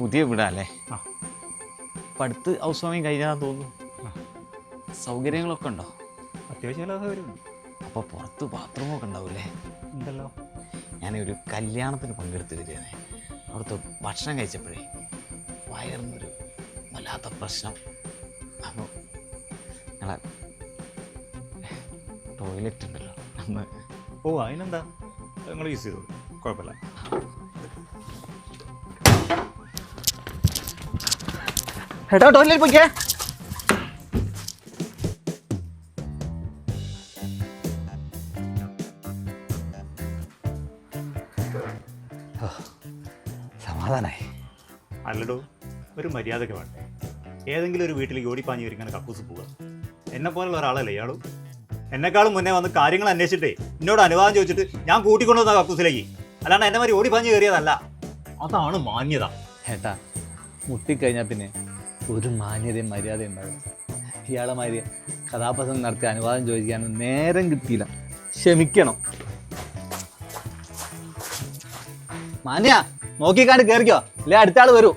പുതിയ വീടാല്ലേ. അപ്പം അടുത്ത് ഹൗസ് വാമിങ് കഴിഞ്ഞാൽ തോന്നുന്നു. സൗകര്യങ്ങളൊക്കെ ഉണ്ടോ? അത്യാവശ്യം എല്ലാ പുറത്ത് അപ്പോൾ പുറത്ത് ബാത്റൂമൊക്കെ ഉണ്ടാവില്ലേ ഉണ്ടല്ലോ. ഞാൻ ഒരു കല്യാണത്തിന് പങ്കെടുത്ത് വരികയാണ്. അവിടുത്തെ ഭക്ഷണം കഴിച്ചപ്പോഴേ വയറിനൊരു വല്ലാത്ത പ്രശ്നം. അപ്പോൾ ഞങ്ങളെ ടോയ്ലറ്റ് ഉണ്ടല്ലോ അന്ന് ഓ അതിനെന്താ? നിങ്ങൾ യൂസ് ചെയ്തു കുഴപ്പമില്ല. ഏട്ടാ ടോയ്ലറ്റ് പോയിക്കേ. സമാധാനായി. അല്ലടോ ഒരു മര്യാദയ്ക്ക് വേണ്ടേ. ഏതെങ്കിലും ഒരു വീട്ടിൽ ഓടിപ്പാഞ്ഞി വരിക്കാൻ കക്കൂസ് പോവുക എന്നെ പോലുള്ള ഒരാളല്ലേ ഇയാളും? എന്നെക്കാളും മുന്നേ വന്ന് കാര്യങ്ങൾ അന്വേഷിച്ചിട്ടേ എന്നോട് അനുവാദം ചോദിച്ചിട്ട് ഞാൻ കൂട്ടിക്കൊണ്ടുവന്ന കക്കൂസിലേക്ക്. അല്ലാണ്ട് എന്നെ മാതിരി ഓടിപ്പാഞ്ഞ് കയറിയതല്ല. അതാണ് മാന്യത. ഏട്ടാ മുട്ടിക്കഴിഞ്ഞാൽ പിന്നെ ഒരു മാന്യതയും മര്യാദയും ഉണ്ടാവില്ല ഇയാളെ മാതിരി കഥാപ്രസംഗം നടത്തി അനുവാദം ചോദിക്കാനും നേരം കിട്ടിയില്ല. ക്ഷമിക്കണം. മാന്യ നോക്കിക്കാണ്ട് കയറിക്കോ അല്ലേ അടുത്ത ആൾ വരൂ.